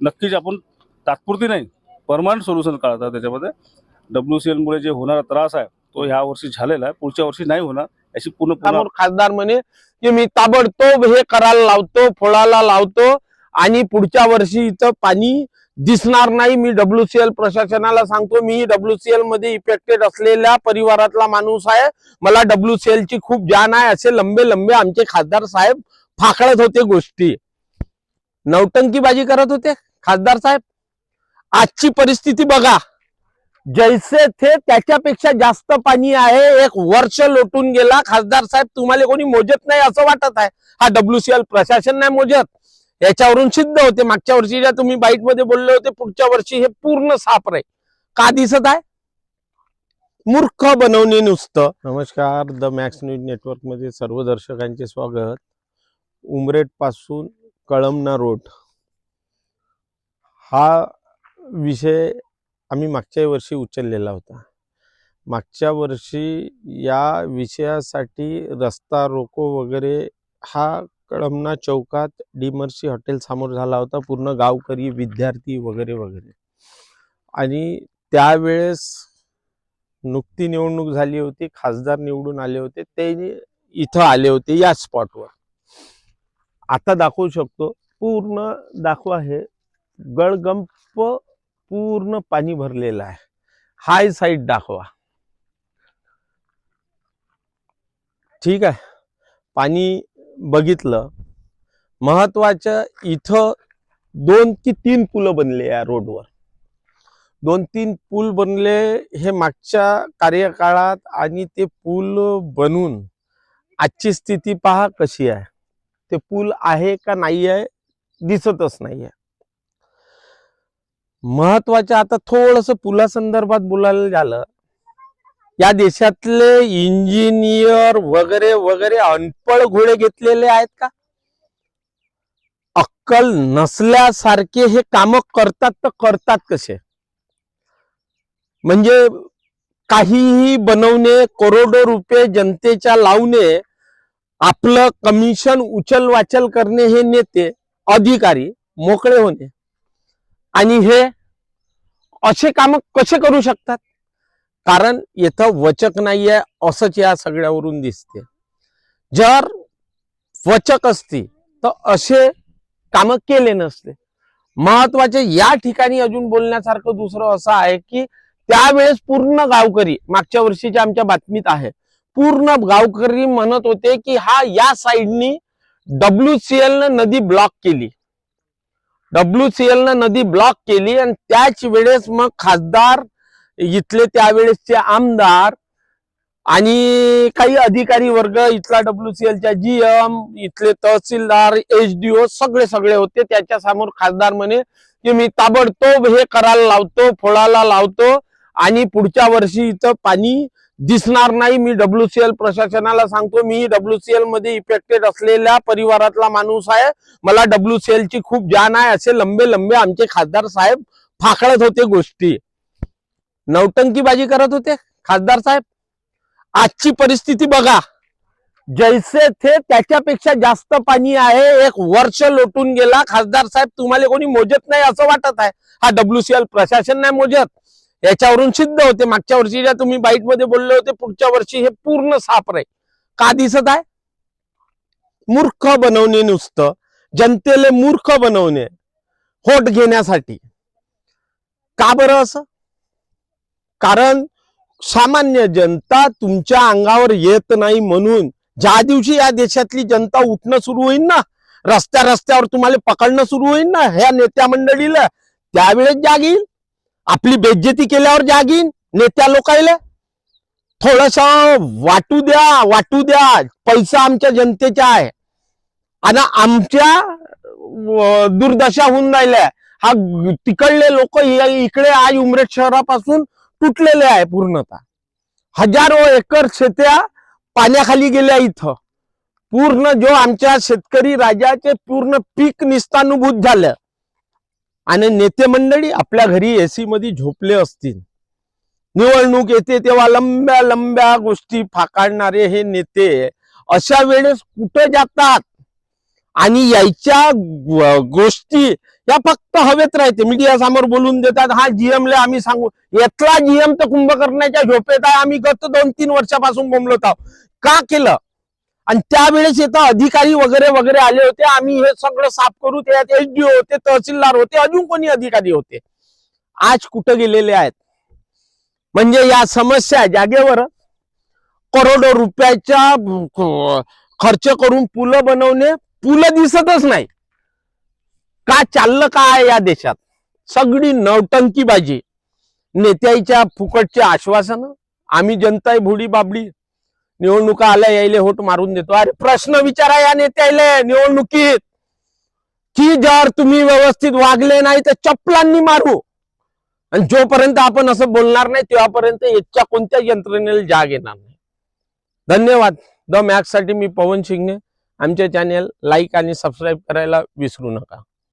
नक्कीच आपण तात्पुरती नाही परमानंट सोल्युशन काढतात त्याच्यामध्ये. डब्ल्यू सी एलमुळे जे होणारा त्रास आहे तो ह्या वर्षी झालेला आहे. पुढच्या वर्षी नाही होणार याची पूर्ण समोर खासदार म्हणे की मी ताबडतोब हे करायला लावतो फोडायला लावतो आणि पुढच्या वर्षी इथं पाणी दिसणार नाही. मी डब्ल्यूसीएल प्रशासनाला सांगतो मी डब्ल्यूसीएलमध्ये इफेक्टेड असलेल्या परिवारातला माणूस आहे. मला डब्ल्यूसीएल ची खूप जाण आहे. असे लंबे लंबे आमचे खासदार साहेब फाकळत होते गोष्टी. नौटंकीबाजी करत होते? खासदार साहेब आजची परिस्थिती बघा. जैसे थे त्याच्यापेक्षा जास्त पाणी आहे. एक वर्ष लोटून गेला. खासदार साहेब तुम्हाला कोणी मोजत नाही असं वाटत आहे. हा डब्ल्यूसीएल प्रशासन नाही मोजत. याच्यावरून सिद्ध होते. मागच्या वर्षी ज्या तुम्ही बाईटमध्ये बोलले होते पुढच्या वर्षी हे पूर्ण साफ आहे का दिसत आहे? मूर्ख बनवणे नुसतं. नमस्कार. द मॅक्स न्यूज नेटवर्कमध्ये सर्व दर्शकांचे स्वागत. उमरेटपासून कळमना रोड. हा विषय आम्ही मागच्या वर्षी उचललेला होता. मागच्या वर्षी या विषयासाठी रस्ता रोको वगैरे हा कळमना चौकात डिमर्सी हॉटेल समोर झाला होता पूर्ण गावकरी विद्यार्थी वगैरे वगैरे. आणि त्यावेळेस नुकती निवडणूक झाली होती खासदार निवडून आले होते ते इथं आले होते या स्पॉटवर आता दाखवू शकतो पूर्ण दाखवा हे. गळगंप पूर्ण पाणी भरलेलं आहे. हाय साईड दाखवा. ठीक आहे. पाणी बघितलं. महत्वाचं इथं दोन की तीन पुलं बनले या रोडवर. दोन तीन पूल बनले हे मागच्या कार्यकाळात आणि ते पूल बनून आजची स्थिती पहा कशी आहे. ते पूल आहे का नाही आहे दिसतच नाही आहे महत्वाचं आता थोडस पुलासंदर्भात बोलायला झालं. या देशातले इंजिनियर वगैरे वगैरे अनपळ घोडे घेतलेले आहेत का? अक्कल नसल्यासारखे हे काम करतात तर करतात कसे? म्हणजे काहीही बनवणे करोडो रुपये जनतेच्या लावणे आपलं कमिशन उचल वाचल करणे हे नेते अधिकारी मोकळे होणे. आणि हे असे काम कसे करू शकतात? कारण इथं वचक नाहीये असंच या सगळ्यावरून दिसते. जर वचक असती तर असे काम केले नसते. महत्त्वाचे या ठिकाणी अजून बोलण्यासारखं दुसरं असं आहे की त्यावेळेस पूर्ण गावकरी मागच्या वर्षीच्या आमच्या बातमीत आहे पूर्ण गावकरी म्हणत होते की हा या साईडनी डब्ल्यूसीएल न नदी ब्लॉक केली. डब्ल्यूसीएल न नदी ब्लॉक केली आणि त्याच वेळेस मग खासदार इथले त्यावेळेसचे आमदार आणि काही अधिकारी वर्ग इथला डब्ल्यूसीएलच्या जीएम इथले तहसीलदार एचडीओ सगळे सगळे होते. त्याच्यासमोर खासदार म्हणे की मी ताबडतोब हे करायला लावतो फोडायला लावतो आणि पुढच्या वर्षी इथं पाणी दिसणार नाही. मी डब्ल्यूसीएल प्रशासनाला सांगतो मी डब्ल्यूसीएलमध्ये इफेक्टेड असलेल्या परिवारातला माणूस आहे. मला डब्ल्यूसीएल ची खूप जाण आहे. असे लंबे लंबे आमचे खासदार साहेब फाकळत होते गोष्टी. नौटंकीबाजी करत होते खासदार साहेब. आजची परिस्थिती बघा. जैसे थे त्याच्यापेक्षा जास्त पाणी आहे. एक वर्ष लोटून गेला. खासदार साहेब तुम्हाला कोणी मोजत नाही असं वाटत आहे. हा डब्ल्यूसीएल प्रशासन नाही मोजत. याच्यावरून सिद्ध होते. मागच्या वर्षी ज्या तुम्ही बाईटमध्ये बोलले होते पुढच्या वर्षी हे पूर्ण साफ आहे का दिसत आहे? मूर्ख बनवणे नुसतं. जनतेले मूर्ख बनवणे. होट घेण्यासाठी. का बरं असं? कारण सामान्य जनता तुमच्या अंगावर येत नाही म्हणून ज्या दिवशी या देशातली जनता उठणं सुरू होईल ना रस्त्या रस्त्यावर तुम्हाला पकडणं सुरू होईल ना ह्या नेत्या मंडळीला त्यावेळेस जाग येईल आपली बेज्जती केल्यावर जागीन नेत्या लोकायला. थोडस वाटू द्या वाटू द्या. पैसा आमच्या जनतेचा आहे. आणि आमच्या दुर्दशा होऊन राहिल्या. हा तिकडले लोक इकडे आज उमरेड शहरापासून तुटलेले आहे पूर्णतः. हजारो एकर शेत्या पाण्याखाली गेल्या इथं. पूर्ण जो आमच्या शेतकरी राजाचे पूर्ण पीक निस्तानुभूत झालं. आणि नेते मंडळी आपल्या घरी एसी मध्ये झोपले असतील. निवडणूक येते तेव्हा लंब्या लंब्या गोष्टी फाकाडणारे हे नेते अशा वेळेस कुठे जातात? आणि यायच्या गोष्टी या फक्त हवेत राहते. मीडिया समोर बोलून देतात हा जीएमला आम्ही सांगू. यातला जीएम तर कुंभकर्णाच्या झोपेत आहे. आम्ही गत दोन तीन वर्षापासून बोंबलत आहोत. का केलं? आणि त्यावेळेस इथं अधिकारी वगैरे वगैरे आले होते. आम्ही हे सगळं साफ करू. त्यात एसडीओ होते तहसीलदार होते अजून कोणी अधिकारी होते. आज कुठं गेलेले आहेत? म्हणजे या समस्या जागेवर करोडो रुपयाच्या खर्च करून पुलं बनवणे पुलं दिसतच नाही. का चाललं काय या देशात? सगळी नवटंकीबाजी नेत्याच्या फुकटचे आश्वासन आम्ही जनता भुडी बाबडी निवडणुका आल्या यायले होट मारून देतो. अरे प्रश्न विचारा या नेत्याले निवडणुकीत. की जर तुम्ही व्यवस्थित वागले नाही तर चपलांनी मारू. आणि जोपर्यंत आपण असं बोलणार नाही तेव्हापर्यंत याच्या कोणत्या यंत्रणेला जाग येणार नाही. धन्यवाद. द मॅक्ससाठी मी पवन शिंगणे. आमचे चॅनेल लाईक आणि सबस्क्राईब करायला विसरू नका.